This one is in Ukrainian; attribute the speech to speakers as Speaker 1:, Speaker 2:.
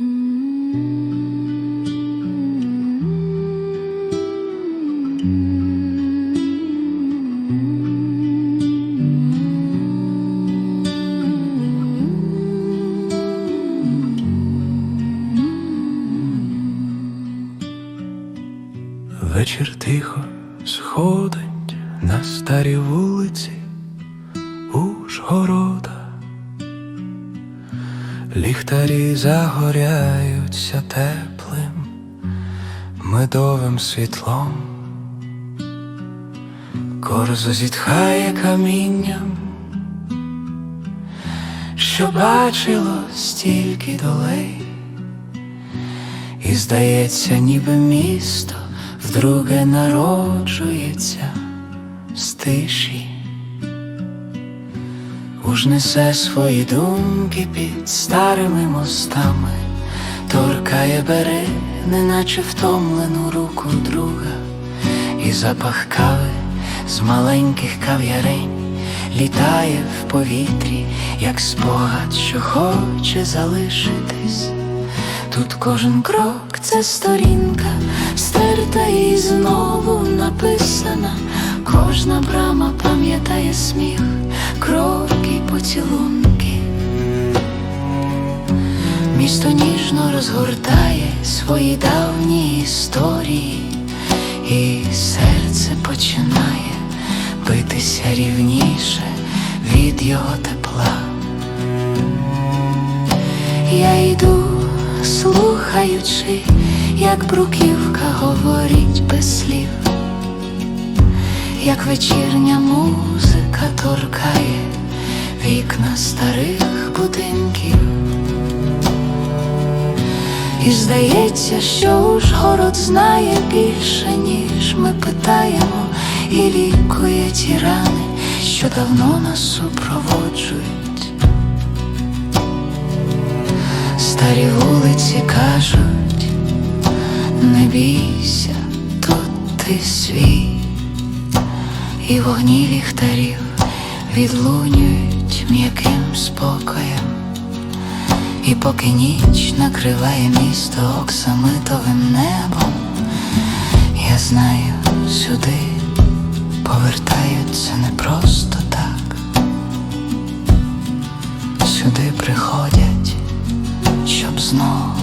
Speaker 1: Вечір тихо сходить на старій вулиці Ужгорода. Ліхтарі загоряються теплим медовим світлом. Корзо зітхає камінням, що бачило стільки долей. І здається, ніби місто вдруге народжується з тиші, уж несе свої думки під старими мостами, торкає бере, неначе втомлену руку друга, і запах кави з маленьких кав'ярень літає в повітрі, як спогад, що хоче залишитись. Тут кожен крок це сторінка, стерта і знову написана. Кожна брама пам'ятає сміх, кроки, поцілунки. Місто ніжно розгортає свої давні історії, і серце починає битися рівніше від його тепла. Я йду, слухаючи, як бруківка говорить без слів, як вечірня музика торкає вікна старих будинків. І здається, що Ужгород знає більше, ніж ми питаємо, і лікує ті рани, що давно нас супроводжують. Старі вулиці кажуть, не бійся, тут ти свій, і вогні ліхтарів відлунюють м'яким спокоєм, і поки ніч накриває місто оксамитовим небом, я знаю, сюди повертаються не просто так, сюди приходять щоб знов